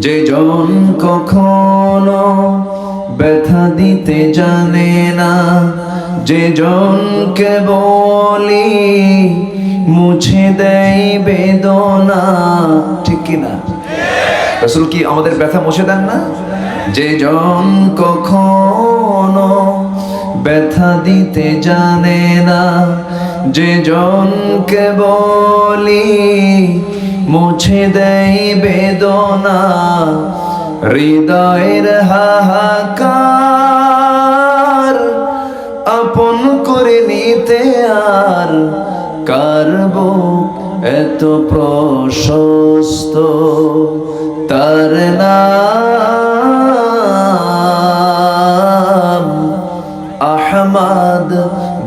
যে জন কখনো ব্যথা দিতে জানে না, যে জনকে বলি মুছে দেয় বেদনা, ঠিক কিনা রসুল কি আমাদের ব্যথা মুছে দেন না? যে জন কখনো ব্যথা দিতে জানে না, যে জনকে বলি মুছে দেয় বেদনা, হৃদয়ের হাহাকার। আপন করে নিতে আর কারব এত প্রশস্ত, তার নাম আহমাদ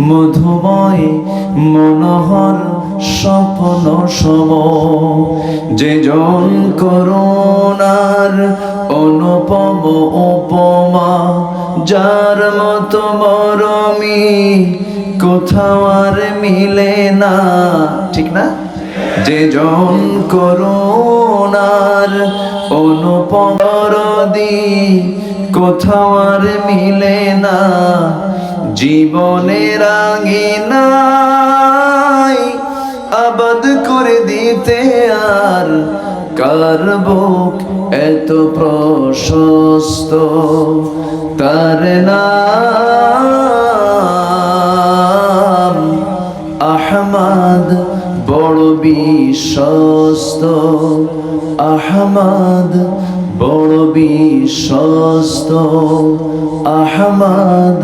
মধুময় মনোহর স্বপ্ন সম। যে জন করুণার অনুপম উপমা, যার মতো মরমি কোথাও আর মিলে না। ঠিক না? যে জন করুণার অনুপম দি কোথাও আর মিলে না। জীবনের আঙিনাই আবাদ করে দিতে আর কার বুক এত প্রশস্ত? তার নাম আহমদ বড় বিশ্বস্ত। আহমদ বড় বিশ্বস্ত। আহমদ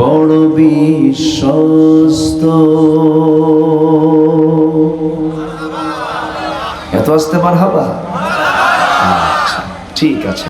বড় বিশ্বস্ত। এত আসতে পার হাবা আচ্ছা ঠিক আছে।